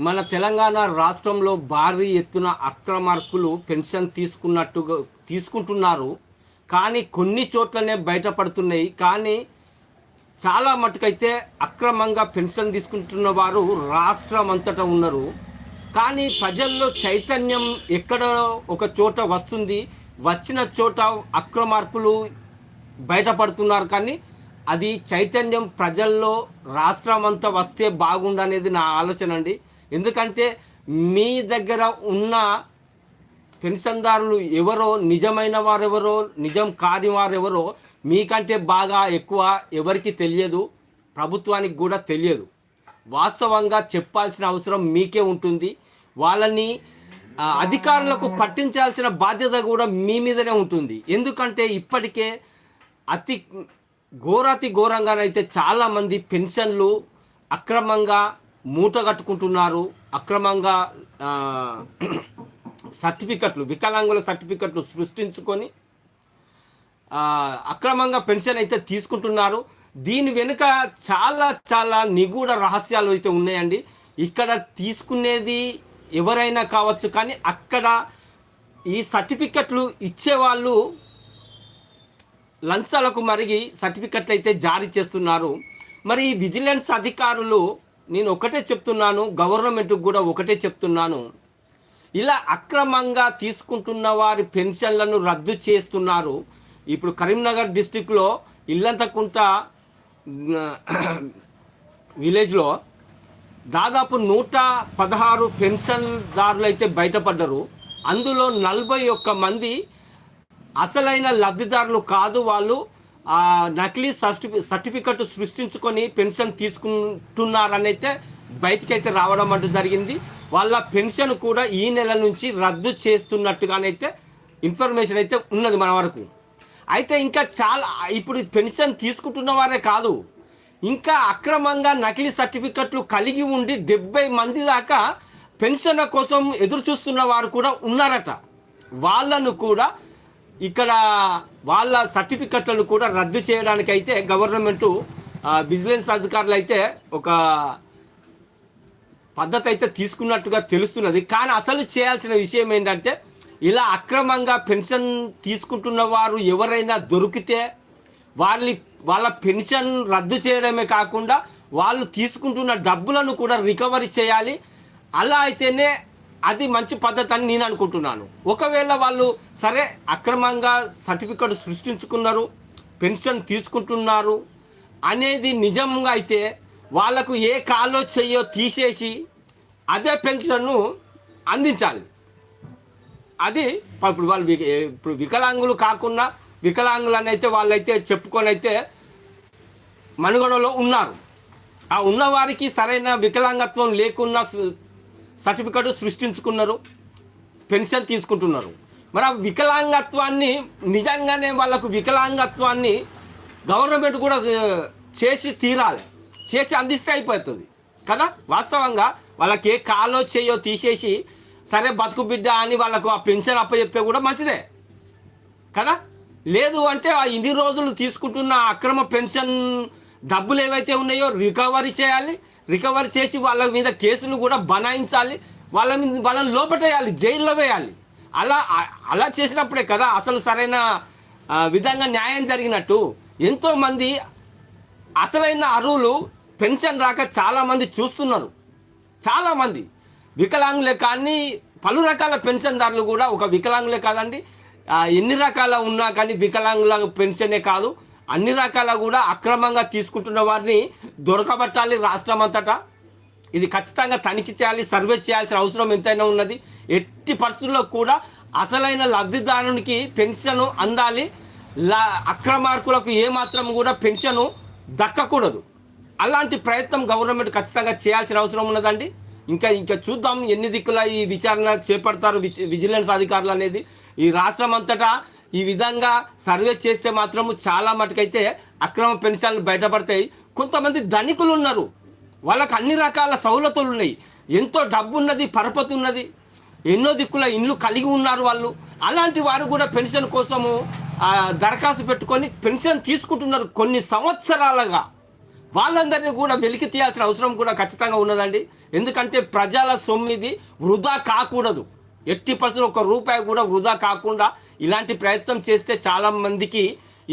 మన తెలంగాణ రాష్ట్రంలో భారీ ఎత్తున అక్రమార్కులు పెన్షన్ తీసుకున్నట్టుగా తీసుకుంటున్నారు. కానీ కొన్ని చోట్లనే బయటపడుతున్నాయి. కానీ చాలా మటుకైతే అక్రమంగా పెన్షన్ తీసుకుంటున్న వారు రాష్ట్రం అంతటా ఉన్నారు. కానీ ప్రజల్లో చైతన్యం ఎక్కడో ఒక చోట వస్తుంది వచ్చిన చోట అక్రమార్కులు బయటపడుతున్నారు. కానీ అది చైతన్యం ప్రజల్లో రాష్ట్రం అంతా వస్తే బాగుండనేది నా ఆలోచన అండి. ఎందుకంటే మీ దగ్గర ఉన్న పెన్షన్దారులు ఎవరో నిజమైన వారెవరో నిజం కాని వారెవరో మీకంటే బాగా ఎక్కువ ఎవరికి తెలియదు ప్రభుత్వానికి కూడా తెలియదు. వాస్తవంగా చెప్పాల్సిన అవసరం మీకే ఉంటుంది. వాళ్ళని అధికారులకు పట్టించాల్సిన బాధ్యత కూడా మీ మీదనే ఉంటుంది. ఎందుకంటే ఇప్పటికే అతి ఘోరాతి ఘోరంగానైతే చాలామంది పెన్షన్లు అక్రమంగా మూట కట్టుకుంటున్నారు. అక్రమంగా సర్టిఫికెట్లు వికలాంగుల సర్టిఫికెట్లు సృష్టించుకొని అక్రమంగా పెన్షన్ అయితే తీసుకుంటున్నారు. దీని వెనుక చాలా చాలా నిగూఢ రహస్యాలు అయితే ఉన్నాయండి. ఇక్కడ తీసుకునేది ఎవరైనా కావచ్చు కానీ అక్కడ ఈ సర్టిఫికెట్లు ఇచ్చేవాళ్ళు లంచాలకు మరిగి సర్టిఫికెట్లు అయితే జారీ చేస్తున్నారు. మరి ఈ విజిలెన్స్ అధికారులు నేను ఒకటే చెప్తున్నాను గవర్నమెంట్కి కూడా ఒకటే చెప్తున్నాను. ఇలా అక్రమంగా తీసుకుంటున్న వారి పెన్షన్లను రద్దు చేస్తున్నారు. ఇప్పుడు కరీంనగర్ డిస్టిక్లో ఇల్లంతకుంట విలేజ్లో దాదాపు నూట పదహారు పెన్షన్దారులు అయితే బయటపడ్డారు. అందులో నలభై ఒక్క మంది అసలైన లబ్ధిదారులు కాదు వాళ్ళు. ఆ నకిలీ సర్టిఫి సర్టిఫికెట్ సృష్టించుకొని పెన్షన్ తీసుకుంటున్నారనైతే అయితే బయటికైతే రావడం అంటూ జరిగింది. వాళ్ళ పెన్షన్ కూడా ఈ నెల నుంచి రద్దు చేస్తున్నట్టుగానైతే ఇన్ఫర్మేషన్ అయితే ఉన్నది మన వరకు. అయితే ఇంకా చాలా ఇప్పుడు పెన్షన్ తీసుకుంటున్న వారే కాదు ఇంకా అక్రమంగా నకిలీ సర్టిఫికెట్లు కలిగి ఉండి డెబ్బై మంది దాకా పెన్షన్ కోసం ఎదురు చూస్తున్న వారు కూడా ఉన్నారట. వాళ్ళను కూడా ఇక్కడ వాళ్ళ సర్టిఫికెట్లను కూడా రద్దు చేయడానికైతే గవర్నమెంటు విజిలెన్స్ అధికారులు అయితే ఒక పద్ధతి అయితే తీసుకున్నట్టుగా తెలుస్తున్నది. కానీ అసలు చేయాల్సిన విషయం ఏంటంటే ఇలా అక్రమంగా పెన్షన్ తీసుకుంటున్న వారు ఎవరైనా దొరికితే వాళ్ళని వాళ్ళ పెన్షన్ రద్దు చేయడమే కాకుండా వాళ్ళు తీసుకుంటున్న డబ్బులను కూడా రికవరీ చేయాలి. అలా అయితేనే అది మంచి పద్ధతి అని నేను అనుకుంటున్నాను. ఒకవేళ వాళ్ళు సరే అక్రమంగా సర్టిఫికెట్ సృష్టించుకున్నారు పెన్షన్ తీసుకుంటున్నారు అనేది నిజంగా అయితే వాళ్ళకు ఏ కాలో చెయ్యో తీసేసి అదే పెన్షన్ను అందించాలి. అది ఇప్పుడు వాళ్ళు ఇప్పుడు వికలాంగులు కాకుండా వికలాంగులు అని అయితే వాళ్ళైతే చెప్పుకొని అయితే మనుగడలో ఉన్నారు. ఆ ఉన్నవారికి సరైన వికలాంగత్వం లేకున్నా సర్టిఫికెట్ సృష్టించుకున్నారు పెన్షన్ తీసుకుంటున్నారు. మరి ఆ వికలాంగత్వాన్ని నిజంగానే వాళ్ళకు వికలాంగత్వాన్ని గవర్నమెంట్ కూడా చేసి తీరాలి. చేసి అందిస్తే అయిపోతుంది. కదా? వాస్తవంగా వాళ్ళకి ఏ కాలో చేయో తీసేసి సరే బతుకు బిడ్డ అని వాళ్ళకు ఆ పెన్షన్ అప్పచెప్తే కూడా మంచిదే. కదా? లేదు అంటే ఆ ఇన్ని రోజులు తీసుకుంటున్న అక్రమ పెన్షన్ డబ్బులు ఏవైతే ఉన్నాయో రికవరీ చేయాలి. రికవరీ చేసి వాళ్ళ మీద కేసులు కూడా బనాయించాలి. వాళ్ళ మీద వాళ్ళని లోపటేయాలి జైల్లో వేయాలి. అలా అలా చేసినప్పుడే కదా అసలు సరైన విధంగా న్యాయం జరిగినట్టు. ఎంతోమంది అసలైన అరువులు పెన్షన్ రాక చాలామంది చూస్తున్నారు. చాలామంది వికలాంగులే కానీ పలు రకాల పెన్షన్దారులు కూడా ఒక వికలాంగులే కాదండి. ఎన్ని రకాల ఉన్నా కానీ వికలాంగుల పెన్షనే కాదు. అన్ని రకాల కూడా అక్రమంగా తీసుకుంటున్న వారిని దొరకబట్టాలి రాష్ట్రం అంతటా ఇది ఖచ్చితంగా తనిఖీ చేయాలి సర్వే చేయాల్సిన అవసరం ఎంతైనా ఉన్నది. ఎట్టి పరిస్థితుల్లో కూడా అసలైన లబ్ధిదారునికి పెన్షన్ అందాలి. లా అక్రమార్కులకు ఏమాత్రం కూడా పెన్షన్ దక్కకూడదు. అలాంటి ప్రయత్నం గవర్నమెంట్ ఖచ్చితంగా చేయాల్సిన అవసరం ఉన్నదండి. ఇంకా ఇంకా చూద్దాం ఎన్ని దిక్కుల ఈ విచారణ చేపడతారు విజిలెన్స్ అధికారులు అనేది. ఈ రాష్ట్రం అంతటా ఈ విధంగా సర్వే చేస్తే మాత్రము చాలా మటుకైతే అక్రమ పెన్షన్లు బయటపడతాయి. కొంతమంది ధనికులు ఉన్నారు. వాళ్ళకు అన్ని రకాల సౌలతులు ఉన్నాయి. ఎంతో డబ్బు ఉన్నది పరపతి ఉన్నది. ఎన్నో దిక్కుల ఇండ్లు కలిగి ఉన్నారు వాళ్ళు. అలాంటి వారు కూడా పెన్షన్ కోసము దరఖాస్తు పెట్టుకొని పెన్షన్ తీసుకుంటున్నారు కొన్ని సంవత్సరాలుగా. వాళ్ళందరినీ కూడా వెలికి తీయాల్సిన అవసరం కూడా ఖచ్చితంగా ఉన్నదండి. ఎందుకంటే ప్రజల సొమ్మిది వృధా కాకూడదు. ఎట్టి పరిస్థితులు ఒక రూపాయి కూడా వృధా కాకుండా ఇలాంటి ప్రయత్నం చేస్తే చాలా మందికి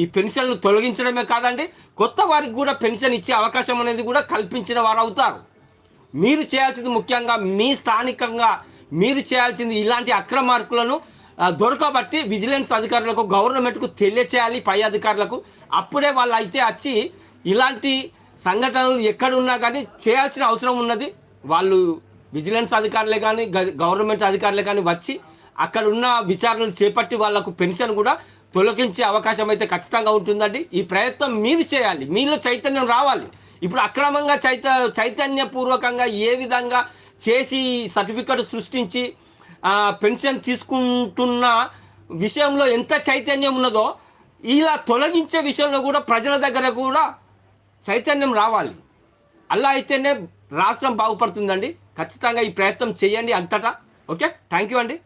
ఈ పెన్షన్లు తొలగించడమే కాదండి కొత్త వారికి కూడా పెన్షన్ ఇచ్చే అవకాశం అనేది కూడా కల్పించిన వారు అవుతారు. మీరు చేయాల్సింది ముఖ్యంగా మీ స్థానికంగా మీరు చేయాల్సింది ఇలాంటి అక్రమార్కులను దొరకబట్టి విజిలెన్స్ అధికారులకు గవర్నమెంట్కు తెలియచేయాలి పై అధికారులకు. అప్పుడే వాళ్ళు అయితే వచ్చి ఇలాంటి సంఘటనలు ఎక్కడున్నా కానీ చేయాల్సిన అవసరం ఉన్నది. వాళ్ళు విజిలెన్స్ అధికారులే కానీ గ- గవర్నమెంట్ అధికారులే కానీ వచ్చి అక్కడ ఉన్న విచారణలు చేపట్టి వాళ్ళకు పెన్షన్ కూడా తొలగించే అవకాశం అయితే ఖచ్చితంగా ఉంటుందండి. ఈ ప్రయత్నం మీరు చేయాలి. మీలో చైతన్యం రావాలి. ఇప్పుడు అక్రమంగా చైత చైతన్యపూర్వకంగా ఏ విధంగా చేసి సర్టిఫికెట్ సృష్టించి పెన్షన్ తీసుకుంటున్న విషయంలో ఎంత చైతన్యం ఉన్నదో ఇలా తొలగించే విషయంలో కూడా ప్రజల దగ్గర కూడా చైతన్యం రావాలి. అలా అయితేనే రాష్ట్రం బాగుపడుతుందండి. ఖచ్చితంగా ఈ ప్రయత్నం చేయండి అంతటా. ఓకే? థ్యాంక్ యూ అండి.